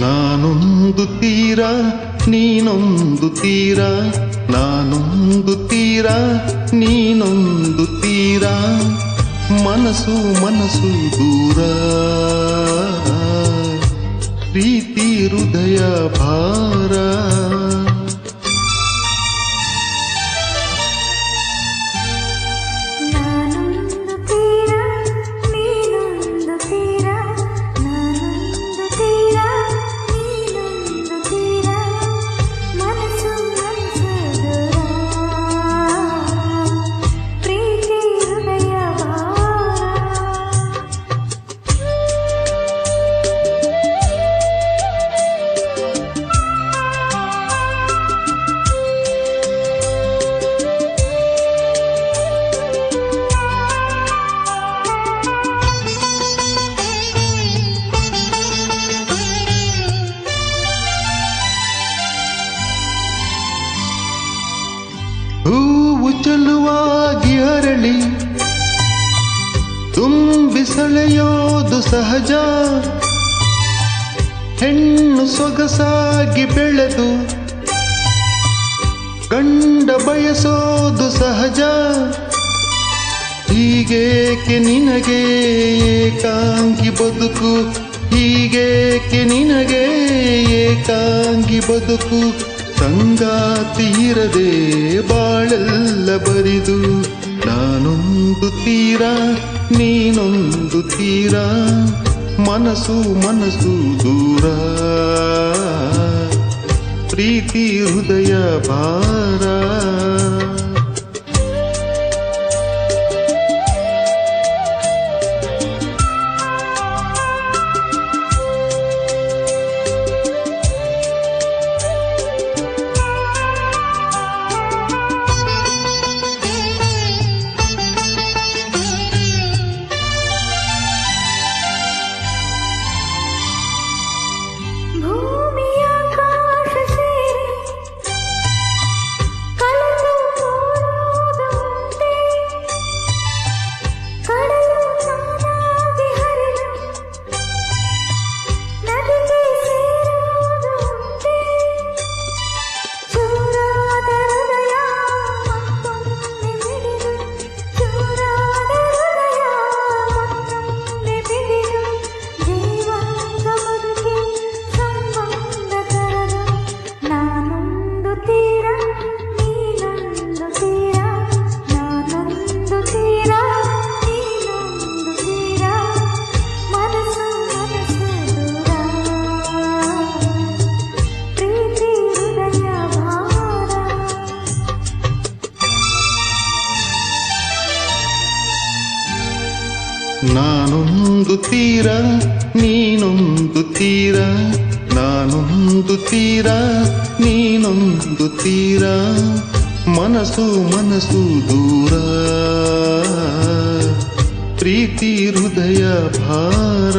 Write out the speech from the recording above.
ನಾನೊಂದು ತೀರ ನೀನೊಂದು ತೀರ ನಾನೊಂದು ತೀರ ನೀನೊಂದು ತೀರ ಮನಸ್ಸು ಮನಸ್ಸು ದೂರ ಪ್ರೀತಿ ಹೃದಯ ಭಾರ ಹೂವು ಚೆಲುವಾಗಿ ಅರಳಿ, ತುಂಬಿ ಸೆಳೆಯೋದು ಸಹಜ. ಹೆಣ್ಣು ಸೊಗಸಾಗಿ ಬೆಳೆದು, ಗಂಡ ಬಯಸೋದು ಸಹಜ. ಹೀಗೇಕೆ ನಿನಗೆ ಏಕಾಂಗಿ ಬದುಕು? ಹೀಗೇಕೆ ನಿನಗೆ ಏಕಾಂಗಿ ಬದುಕು? ಸಂಗಾತಿ ತೀರದೆ ಬಾಳೆಲ್ಲ ಬರಿದು ನಾನೊಂದು ತೀರ ನೀನೊಂದು ತೀರ ಮನಸ್ಸು ಮನಸ್ಸು ದೂರ. ಪ್ರೀತಿ ಹೃದಯ ಭಾರ. ನಾನೊಂದು ತೀರ ನೀನೊಂದು ತೀರ ನಾನೊಂದು ತೀರ ನೀನೊಂದು ತೀರ ಮನಸ್ಸು ಮನಸ್ಸು ದೂರ ಪ್ರೀತಿ ಹೃದಯ ಭಾರ